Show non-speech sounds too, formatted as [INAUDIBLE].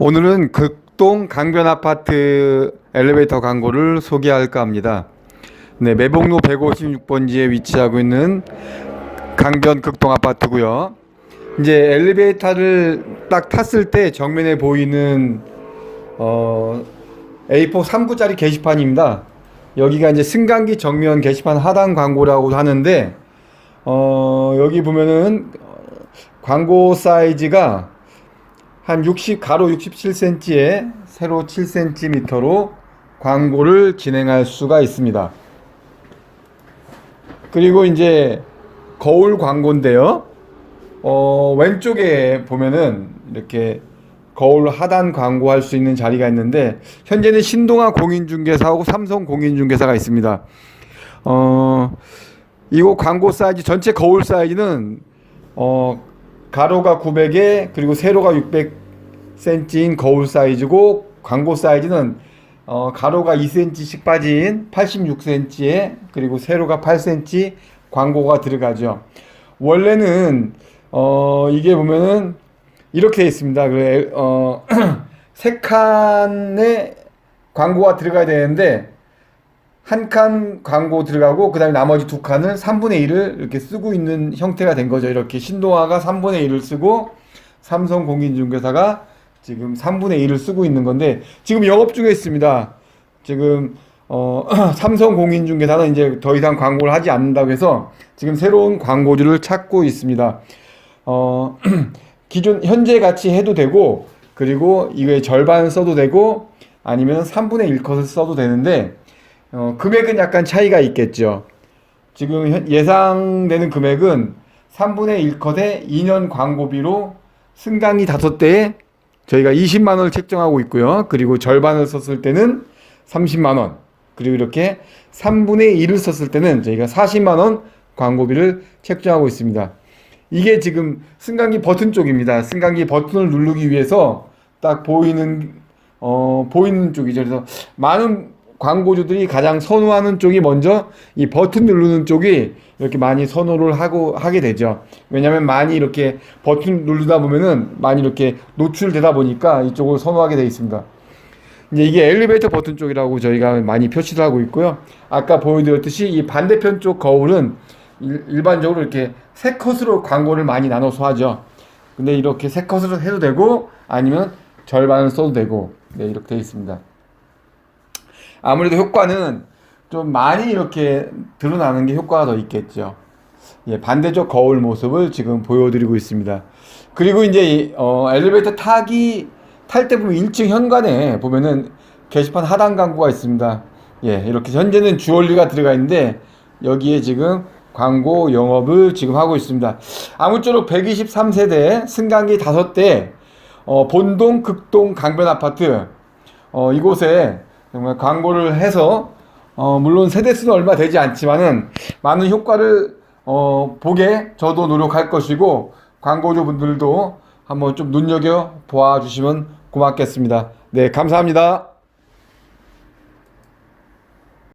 오늘은 극동 강변 아파트 엘리베이터 광고를 소개할까 합니다. 네, 매봉로 156번지에 위치하고 있는 강변 극동 아파트고요. 이제 엘리베이터를 딱 탔을 때 정면에 보이는 어, A4 3구짜리 게시판입니다. 여기가 이제 승강기 정면 게시판 하단 광고라고 하는데 어, 여기 보면은 광고 사이즈가 한 60, 가로 67cm에 세로 7cm로 광고를 진행할 수가 있습니다. 그리고 이제 거울 광고인데요. 어, 왼쪽에 보면은 이렇게 거울 하단 광고할 수 있는 자리가 있는데 현재는 신동아 공인중개사하고 삼성 공인중개사가 있습니다. 어, 이거 광고 사이즈 전체 거울 사이즈는 어, 가로가 900에 그리고 세로가 600cm인 거울 사이즈고 광고 사이즈는 어, 가로가 2cm씩 빠진 86cm에 그리고 세로가 8cm 광고가 들어가죠. 원래는 어, 이게 보면은 이렇게 돼 있습니다. 그래 어, [CLEARS THROAT] 세 칸의 광고가 들어가야 되는데 한 칸 광고 들어가고 그 다음에 나머지 두 칸을 3분의 1을 이렇게 쓰고 있는 형태가 된 거죠. 이렇게 신동아가 3분의 1을 쓰고 삼성 공인중개사가 지금 3분의 1을 쓰고 있는 건데 지금 영업 중에 있습니다. 지금 어, [CLEARS THROAT] 삼성 공인중개사는 이제 더 이상 광고를 하지 않는다고 해서 지금 새로운 광고주를 찾고 있습니다. 어, [CLEARS THROAT] 기존 현재 같이 해도 되고 그리고 이거의 절반 써도 되고 아니면 3분의 1 컷을 써도 되는데 어, 금액은 약간 차이가 있겠죠. 지금 현- 예상되는 금액은 3분의 1 컷에 2년 광고비로 승강이 다섯 대에 저희가 20만 원을 책정하고 있고요. 그리고 절반을 썼을 때는 30만 원. 그리고 이렇게 3분의 1을 썼을 때는 저희가 40만 원 광고비를 책정하고 있습니다. 이게 지금 승강기 버튼 쪽입니다. 승강기 버튼을 누르기 위해서 딱 보이는 어 보이는 쪽이죠. 그래서 많은 광고주들이 가장 선호하는 쪽이 먼저 이 버튼 누르는 쪽이 이렇게 많이 선호를 하고 하게 되죠. 왜냐하면 많이 이렇게 버튼 누르다 보면은 많이 이렇게 노출되다 보니까 이쪽을 선호하게 되어 있습니다. 이제 이게 엘리베이터 버튼 쪽이라고 저희가 많이 표시를 하고 있고요. 아까 보여드렸듯이 이 반대편 쪽 거울은 일, 일반적으로 이렇게 세 컷으로 광고를 많이 나눠서 하죠. 근데 이렇게 세 컷으로 해도 되고 아니면 절반을 써도 되고 네, 이렇게 되어 있습니다. 아무래도 효과는 좀 많이 이렇게 드러나는 게 효과가 더 있겠죠. 예, 반대쪽 거울 모습을 지금 보여드리고 있습니다. 그리고 이제 이, 어, 엘리베이터 타기 탈 때 보면 1층 현관에 보면은 게시판 하단 광고가 있습니다. 예, 이렇게 현재는 주얼리가 들어가 있는데 여기에 지금 광고 영업을 지금 하고 있습니다. 아무쪼록 123세대 승강기 5대 어, 본동 극동 강변 아파트 어, 이곳에 정말 광고를 해서 어, 물론 세대 수는 얼마 되지 않지만은 많은 효과를 어, 보게 저도 노력할 것이고 광고주 분들도 한번 좀 눈여겨 보아 주시면 고맙겠습니다. 네, 감사합니다.